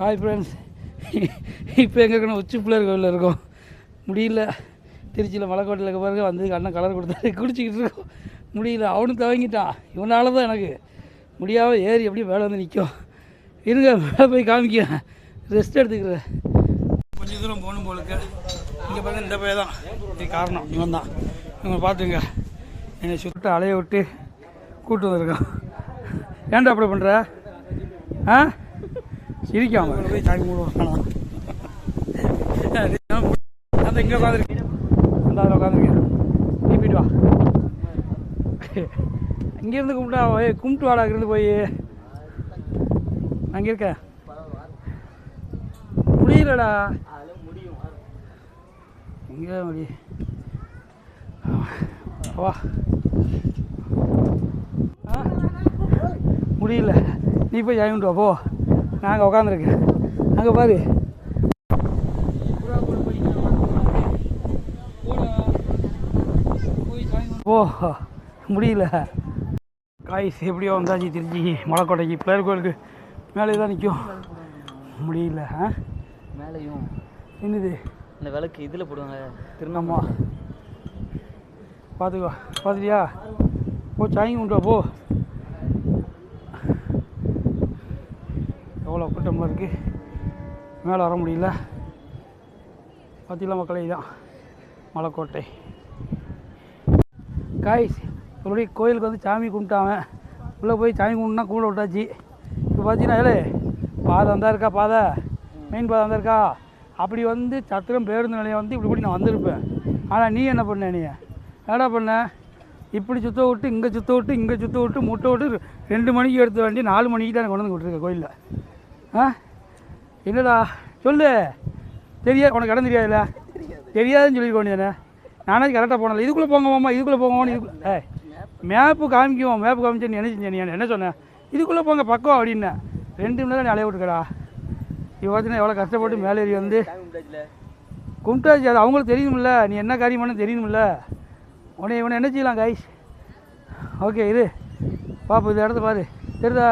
Hi friends இப்போ எங்கே இருக்கணும்? உச்சி பிள்ளையர் கோயிலில் இருக்கோம். முடியல. திருச்சியில் மலைக்கோட்டையில் இருக்க பாருங்க வந்து அண்ணன் கலர் கொடுத்தாரு. குடிச்சிக்கிட்டு இருக்கோம். முடியல. அவனும் துவங்கிட்டான். இவனால தான் எனக்கு முடியாமல் ஏறி எப்படியும் மேலே வந்து நிற்கும் இருங்க மேலே போய் காமிக்கிறேன். ரெஸ்ட் எடுத்துக்கிறேன். கொஞ்சம் தூரம் போகணும் போலுக்கு இங்கே பாருங்க இந்த பையன் தான். இது காரணம். இவன் தான். இவங்க பார்த்துங்க. என்னை சுட்டு அலைய விட்டு கூட்டு வந்திருக்கான். ஏன்டா அப்படி பண்ணுற ஆ? சிரிக்காம போய் சாமி கும்பிடுவோம் அந்த இங்கே உட்காந்துருக்கேன் அந்த அதில் உட்காந்துருக்கேன் நீ வா. இங்கேருந்து கும்பிட்டா போய் கும்பிட்டு வாடா இருந்து போய். அங்கே இருக்க. முடியலடா. எங்கே முடி. வா? முடியல. நீ போய் ஜாயின் வா போ. நாங்கள் உட்காந்துருக்கேன் அங்கே பாரு. ஓ முடியல. காய்ஸ் எப்படியோ வந்தாச்சு திருச்சி மலைக்கோட்டைக்கு. பிள்ளையார் கோயிலுக்கு மேலே தான் நிற்கும். முடியல ஆ? மேலேயும். என்னது? இந்த விளக்கு இதில் போடுவாங்க. திருநம்மா பார்த்துக்கோ பார்த்துட்டியா? போ சாயங்கி கொண்டு வா போ எவ்வளோ கூட்டமாக இருக்குது மேலே வர முடியல. பார்த்திங்களா மக்களே தான் மலைக்கோட்டை. காய்ஸ் ஒரு கோயிலுக்கு வந்து சாமி கும்பிட்டாவன் உள்ளே போய் சாமி கும்பிட்டுனா கும்பிட விட்டாச்சு. இப்போ பார்த்தீங்கன்னா ஏலே பாதை வந்தா இருக்கா பாதை? மெயின் பாதை வந்தா இருக்கா? அப்படி வந்து சத்திரம் பேருந்து நிலையம் வந்து இப்படி இப்படி நான் வந்திருப்பேன். ஆனால் நீ என்ன பண்ண நீ? என்னடா பண்ண? இப்படி சுத்த விட்டு இங்கே சுத்த விட்டு இங்கே சுத்த விட்டு முட்டை விட்டு ரெண்டு மணிக்கு எடுத்த வண்டி நாலு மணிக்கு தான் கொண்டு வந்து விட்டுருக்க கோயிலில். ஆ? என்னடா? சொல்லு. தெரியாது. உனக்கு இடம் தெரியாதுல்ல? தெரியாதுன்னு சொல்லியிருக்க வேண்டியதானே நானே கரெக்டாக போனல இதுக்குள்ளே போங்க மாமா இதுக்குள்ளே போங்க இதுக்குள்ளே ஏய் மேப்பு காமிக்குவோம். மேப்பு காமிச்சு நீ என்ன நீ என்ன சொன்னேன் இதுக்குள்ளே போங்க பக்கம் அப்படின்னேன் ரெண்டு மணி நேரம் நீ அலைய விட்டுக்கடா இப்போ பார்த்தீங்கன்னா எவ்வளோ கஷ்டப்பட்டு மேலே ஏறி வந்து கும்பிட்டாச்சு. அது அவங்களுக்கு தெரியுமில்ல. நீ என்ன காரியம் பண்ண தெரியுமில்ல. உன்னை இவனை என்ன செய்யலாம் கைஸ் ஓகே இரு. பாப்பா இந்த இடத்த பாரு. தெரியுதா?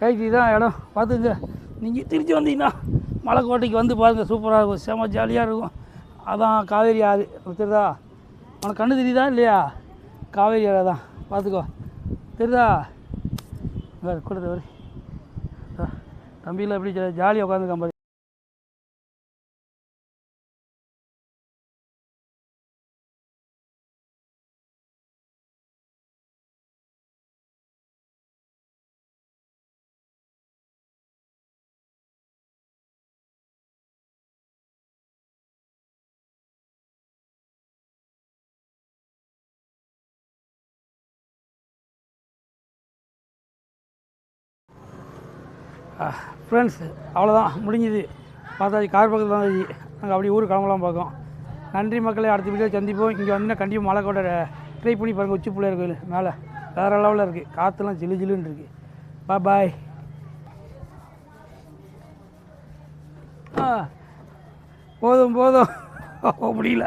கைஸ் இதுதான் இடம். பார்த்துங்க. நீங்கள் திருச்சி வந்தீங்கன்னா மலைக்கோட்டைக்கு வந்து பாருங்கள் சூப்பராக இருக்கும். செம ஜாலியாக இருக்கும். அதான் காவேரி ஆறு. தெரியுதா? உனக்கு கண்ணு தெரியுதா இல்லையா? காவேரி ஆறு தான் பார்த்துக்கோ. தெரியுதா? வேறு கூட தம்பியில் எப்படி ஜாலியாக உட்காந்துருக்கான் பாரு. ஃப்ரெண்ட்ஸ் அவ்வளோதான் முடிஞ்சுது. பார்த்தாச்சு கார் பக்கத்தில் தான் நாங்கள் அப்படி ஊர் கிளம்பலாம் பார்க்கோம் நன்றி மக்களை அடுத்த வீடியோ சந்திப்போம். இங்கே வந்தீங்கன்னா கண்டிப்பாக மலை கூட ட்ரை பண்ணி பாருங்கள் உச்சி பிள்ளையார் கோயில் மேலே. வேறு லெவலில் இருக்குது காற்றுலாம் ஜிலு ஜிலுன்னு இருக்குது பா பாய் போதும் போதும். முடியல.